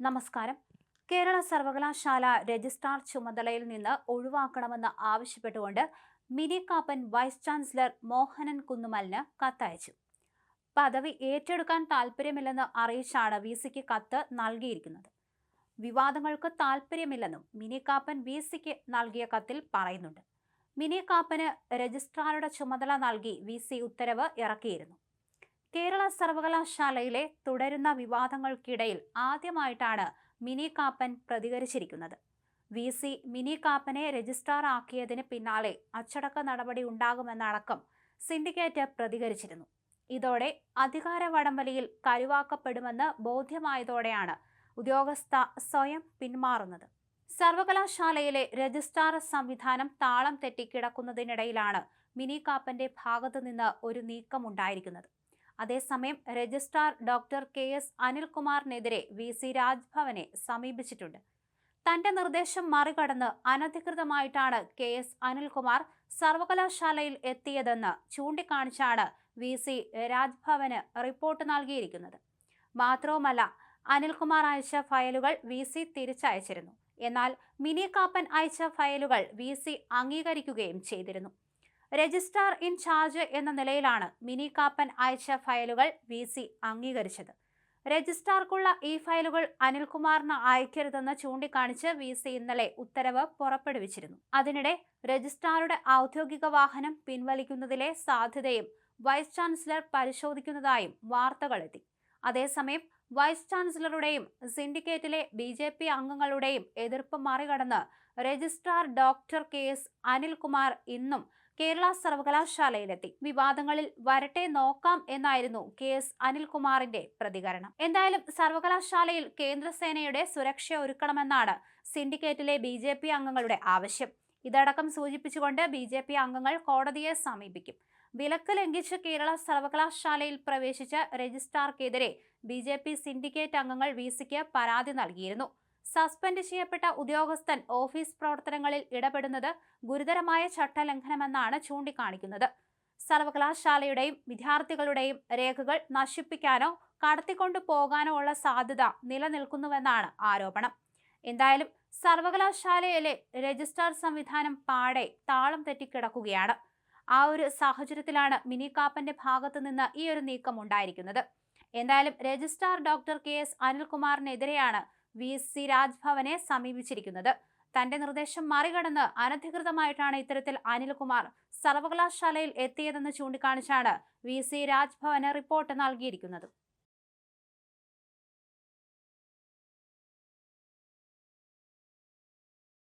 നമസ്കാരം. കേരള സർവകലാശാല രജിസ്ട്രാർ ചുമതലയിൽ നിന്ന് ഒഴിവാക്കണമെന്ന് ആവശ്യപ്പെട്ടുകൊണ്ട് മിനി കാപ്പൻ വൈസ് ചാൻസലർ മോഹനൻ കുന്നുമലിന് കത്തയച്ചു. പദവി ഏറ്റെടുക്കാൻ താൽപ്പര്യമില്ലെന്ന് അറിയിച്ചാണ് വി സിക്ക് കത്ത് നൽകിയിരിക്കുന്നത്. വിവാദങ്ങൾക്ക് താൽപ്പര്യമില്ലെന്നും മിനി കാപ്പൻ വി സിക്ക് നൽകിയ കത്തിൽ പറയുന്നുണ്ട്. മിനി കാപ്പന് രജിസ്ട്രാറുടെ ചുമതല നൽകി വി സി ഉത്തരവ് ഇറക്കിയിരുന്നു. കേരള സർവകലാശാലയിലെ തുടരുന്ന വിവാദങ്ങൾക്കിടയിൽ ആദ്യമായിട്ടാണ് മിനി കാപ്പൻ പ്രതികരിച്ചിരിക്കുന്നത്. വി. സി. മിനി കാപ്പനെ രജിസ്ട്രാർ ആക്കിയതിന് പിന്നാലെ അച്ചടക്ക നടപടി ഉണ്ടാകുമെന്നടക്കം സിൻഡിക്കേറ്റ് പ്രതികരിച്ചിരുന്നു. ഇതോടെ അധികാര വടംവലിയിൽ കരുവാക്കപ്പെടുമെന്ന് ബോധ്യമായതോടെയാണ് ഉദ്യോഗസ്ഥ സ്വയം പിന്മാറുന്നത്. സർവകലാശാലയിലെ രജിസ്ട്രാർ സംവിധാനം താളം തെറ്റിക്കിടക്കുന്നതിനിടയിലാണ് മിനി കാപ്പന്റെ ഭാഗത്തുനിന്ന് ഒരു നീക്കമുണ്ടായിരിക്കുന്നത്. അതേസമയം രജിസ്ട്രാർ ഡോക്ടർ കെ എസ് അനിൽകുമാറിനെതിരെ വി സി രാജ്ഭവനെ സമീപിച്ചിട്ടുണ്ട്. തന്റെ നിർദ്ദേശം മറികടന്ന് അനധികൃതമായിട്ടാണ് കെ എസ് അനിൽകുമാർ സർവകലാശാലയിൽ എത്തിയതെന്ന് ചൂണ്ടിക്കാണിച്ചാണ് വി സി രാജ്ഭവന് റിപ്പോർട്ട് നൽകിയിരിക്കുന്നത്. മാത്രവുമല്ല അനിൽകുമാർ അയച്ച ഫയലുകൾ വി സി തിരിച്ചയച്ചിരുന്നു. എന്നാൽ മിനി കാപ്പൻ അയച്ച ഫയലുകൾ വി സി അംഗീകരിക്കുകയും ചെയ്തിരുന്നു. രജിസ്ട്രാർ ഇൻ ചാർജ് എന്ന നിലയിലാണ് മിനി കാപ്പൻ അയച്ച ഫയലുകൾ വി സി അംഗീകരിച്ചത്. രജിസ്ട്രാർക്കുള്ള ഈ ഫയലുകൾ അനിൽകുമാറിന് അയക്കരുതെന്ന് ചൂണ്ടിക്കാണിച്ച് വി സി ഇന്നലെ ഉത്തരവ് പുറപ്പെടുവിച്ചിരുന്നു. അതിനിടെ രജിസ്ട്രാറുടെ ഔദ്യോഗിക വാഹനം പിൻവലിക്കുന്നതിലെ സാധ്യതയും വൈസ് ചാൻസലർ പരിശോധിക്കുന്നതായും വാർത്തകളെത്തി അതേസമയം വൈസ് ചാൻസലറുടെയും സിൻഡിക്കേറ്റിലെ ബി ജെ പി അംഗങ്ങളുടെയും എതിർപ്പ് മറികടന്ന് registrar doctor K S Anilkumar ഇന്നും കേരള സർവകലാശാലയിലെത്തി. വിവാദങ്ങളിൽ വരട്ടെ നോക്കാം എന്നായിരുന്നു കെ എസ് അനിൽകുമാറിന്റെ പ്രതികരണം. എന്തായാലും സർവകലാശാലയിൽ കേന്ദ്രസേനയുടെ സുരക്ഷ ഒരുക്കണമെന്നാണ് സിൻഡിക്കേറ്റിലെ ബി ജെ പി അംഗങ്ങളുടെ ആവശ്യം. ഇതടക്കം സൂചിപ്പിച്ചുകൊണ്ട് ബി ജെ പി അംഗങ്ങൾ കോടതിയെ സമീപിക്കും. വിലക്ക് ലംഘിച്ച് കേരള സർവകലാശാലയിൽ പ്രവേശിച്ച രജിസ്ട്രാർക്കെതിരെ ബി ജെ പി സിൻഡിക്കേറ്റ് അംഗങ്ങൾ വി സിക്ക് പരാതി നൽകിയിരുന്നു. സസ്പെൻഡ് ചെയ്യപ്പെട്ട ഉദ്യോഗസ്ഥൻ ഓഫീസ് പ്രവർത്തനങ്ങളിൽ ഇടപെടുന്നത് ഗുരുതരമായ ചട്ടലംഘനമെന്നാണ് ചൂണ്ടിക്കാണിക്കുന്നത്. സർവകലാശാലയുടെയും വിദ്യാർത്ഥികളുടെയും രേഖകൾ നശിപ്പിക്കാനോ കടത്തിക്കൊണ്ടു പോകാനോ ഉള്ള സാധ്യത നിലനിൽക്കുന്നുവെന്നാണ് ആരോപണം. എന്തായാലും സർവകലാശാലയിലെ രജിസ്ട്രാർ സംവിധാനം പാടെ താളം തെറ്റിക്കിടക്കുകയാണ്. ആ ഒരു സാഹചര്യത്തിലാണ് മിനി കാപ്പന്റെ ഭാഗത്തു നിന്ന് ഈ ഒരു നീക്കം ഉണ്ടായിരിക്കുന്നത്. എന്തായാലും രജിസ്ട്രാർ ഡോക്ടർ കെ എസ് അനിൽകുമാറിനെതിരെയാണ് വി സി രാജ്ഭവനെ സമീപിച്ചിരിക്കുന്നത്. തന്റെ നിർദ്ദേശം മറികടന്ന് അനധികൃതമായിട്ടാണ് ഇത്തരത്തിൽ അനിൽകുമാർ സർവകലാശാലയിൽ എത്തിയതെന്ന് ചൂണ്ടിക്കാണിച്ചാണ് വി സി രാജ്ഭവന് റിപ്പോർട്ട് നൽകിയിരിക്കുന്നത്.